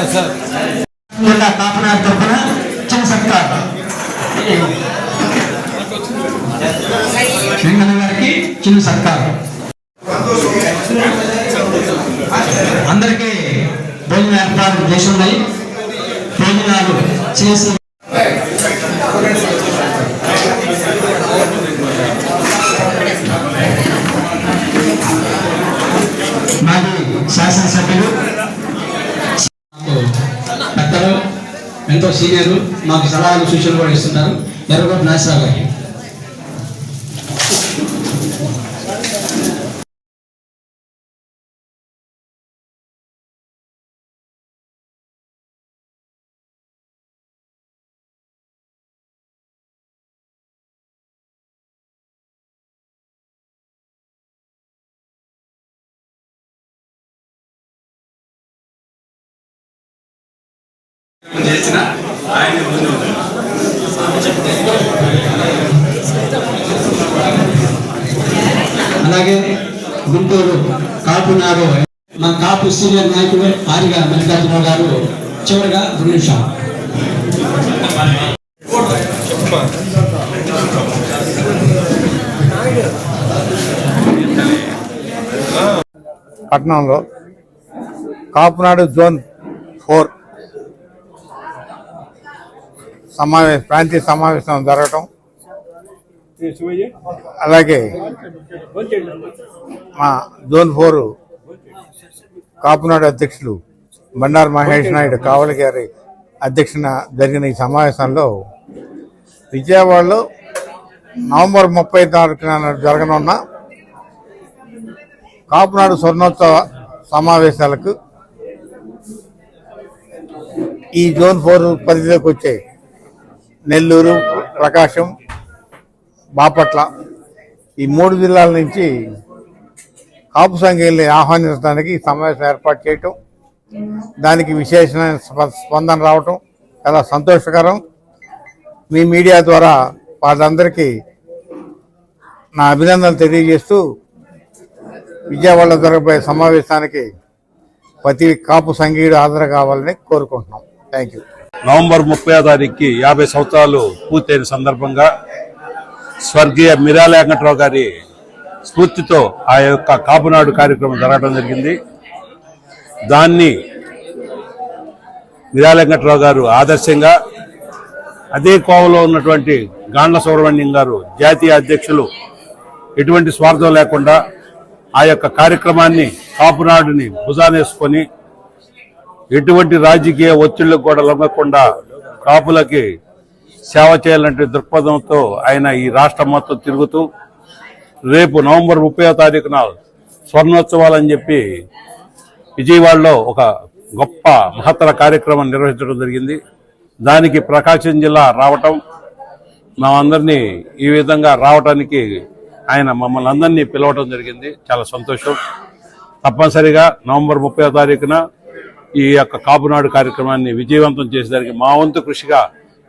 జిల్లా కాపునాడు తరఫున చిన్న సత్కారం వెంకన్న గారికి చిన్న సత్కార్ అందరికీ భోజన ఏర్పాటు చేసి ఉన్నాయి భోజనాలు చేసి మాజీ శాసనసభ్యులు ఎంతో సీనియర్ మాకు సలహాలు సూచనలు కూడా ఇస్తున్నారు. ఎర్రగొట్టు నాసిరావు గారికి. చేసిన ఆయన ముందు. అలాగే గుంటూరు కాపు నాడు మన కాపు సీనియర్ నాయకుడు ఆరిగా మల్లికార్జునరావు గారు చివరిగా నిమిషాలు పట్టణంలో కాపునాడు జోన్ ఫోర్ సమావేశ ప్రాంతీయ సమావేశం జరగటం. అలాగే మా జోన్ ఫోర్ కాపునాడు అధ్యక్షులు బండారు మహేష్ నాయుడు కావలి గారి అధ్యక్షన జరిగిన ఈ సమావేశంలో విజయవాడలో నవంబర్ ముప్పై తారీఖున జరగనున్న కాపునాడు స్వర్ణోత్సవ సమావేశాలకు ఈ జోన్ ఫోర్ పరిధిలోకి వచ్చే నెల్లూరు ప్రకాశం బాపట్ల ఈ మూడు జిల్లాల నుంచి కాపు సంఘాలని ఆహ్వానించడానికి సమావేశం ఏర్పాటు చేయటం దానికి విశేషమైన స్ప- స్పందన రావటం చాలా సంతోషకరం. మీ మీడియా ద్వారా వాళ్ళందరికీ నా అభినందనలు తెలియజేస్తూ విజయవాడలో జరగబోయే సమావేశానికి ప్రతి కాపు సంఘీయుడు హాజరు కావాలని కోరుకుంటున్నాం. థ్యాంక్ యూ నవంబర్ ముప్పై తారీఖుకి యాభై సంవత్సరాలు పూర్తయిన సందర్భంగా స్వర్గీయ మిరాల వెంకట్రావు గారి స్ఫూర్తితో ఆ యొక్క కాపునాడు కార్యక్రమం జరగడం జరిగింది. దాన్ని మిరాల వెంకట్రావు గారు ఆదర్శంగా అదే కోవలో ఉన్నటువంటి గాండ్ల సుబ్రహ్మణ్యం గారు జాతీయ అధ్యక్షులు ఎటువంటి స్వార్థం లేకుండా ఆ యొక్క కార్యక్రమాన్ని కాపునాడుని భుజానేసుకొని ఎటువంటి రాజకీయ ఒత్తిళ్ళకు కూడా లొంగకుండా కాపులకి సేవ చేయాలంటే దృక్పథంతో ఆయన ఈ రాష్ట్రం మొత్తం తిరుగుతూ రేపు నవంబర్ ముప్పై తారీఖున స్వర్ణోత్సవాలని చెప్పి విజయవాడలో ఒక గొప్ప మహత్తర కార్యక్రమం నిర్వహించడం జరిగింది. దానికి ప్రకాశం జిల్లా రావటం మేమందరినీ ఈ విధంగా రావటానికి ఆయన మమ్మల్ని అందరినీ పిలవటం జరిగింది. చాలా సంతోషం. తప్పనిసరిగా నవంబర్ ముప్పై తారీఖున ఈ యొక్క కాపునాడు కార్యక్రమాన్ని విజయవంతం చేసేదానికి మా వంతు కృషిగా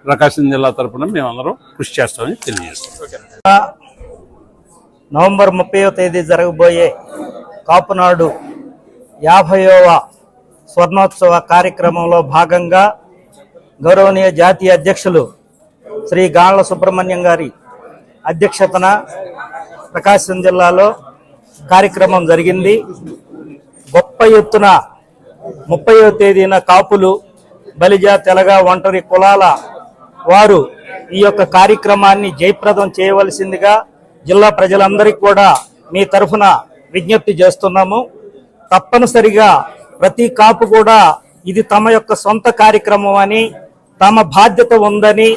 ప్రకాశం జిల్లా తరపున మేమందరం కృషి చేస్తామని తెలియజేస్తాం. నవంబర్ ముప్పైవ తేదీ జరగబోయే కాపునాడు యాభైవ స్వర్ణోత్సవ కార్యక్రమంలో భాగంగా గౌరవనీయ జాతీయ అధ్యక్షులు శ్రీ గాండ్ల సుబ్రహ్మణ్యం గారి అధ్యక్షతన ప్రకాశం జిల్లాలో కార్యక్రమం జరిగింది. గొప్ప ఎత్తున ముప్పైవ తేదీన కాపులు బలిజ తెలగ ఒంటరి కులాల వారు ఈ యొక్క కార్యక్రమాన్ని జయప్రదం చేయవలసిందిగా జిల్లా ప్రజలందరికీ కూడా మీ తరఫున విజ్ఞప్తి చేస్తున్నాము. తప్పనిసరిగా ప్రతి కాపు కూడా ఇది తమ యొక్క సొంత కార్యక్రమం అని తమ బాధ్యత ఉందని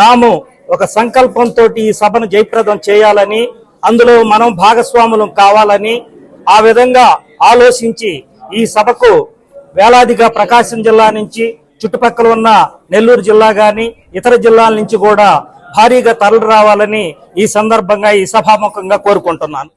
తాము ఒక సంకల్పంతో ఈ సభను జయప్రదం చేయాలని అందులో మనం భాగస్వాములం కావాలని ఆ విధంగా ఆలోచించి ఈ సభకు వేలాదిగా ప్రకాశం జిల్లా నుంచి చుట్టుపక్కల ఉన్న నెల్లూరు జిల్లా గాని ఇతర జిల్లాల నుంచి కూడా భారీగా తరలి రావాలని ఈ సందర్భంగా ఈ సభాముఖంగా కోరుకుంటున్నాను.